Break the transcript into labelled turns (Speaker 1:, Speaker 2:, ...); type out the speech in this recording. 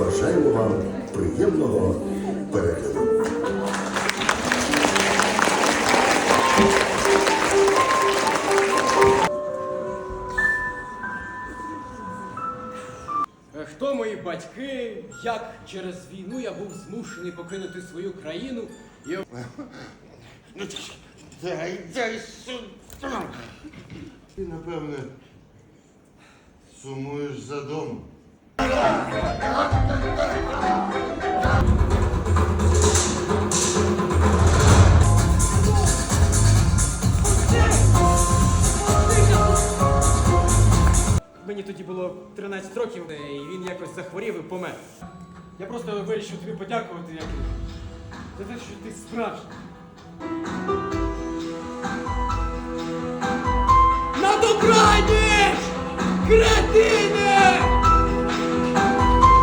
Speaker 1: Бажаємо вам приємного перегляду.
Speaker 2: Е, Хто мої батьки? Як через війну я був змушений покинути свою країну і
Speaker 3: Ну, дай, дай сюди. Ти, напевне, сумуєш за домом.
Speaker 2: Мені тоді було 13 років, е, і він якось захворів і помер. Я просто вирішив тобі подякувати як, за те, що ти справжній. На добраніч! Кретини!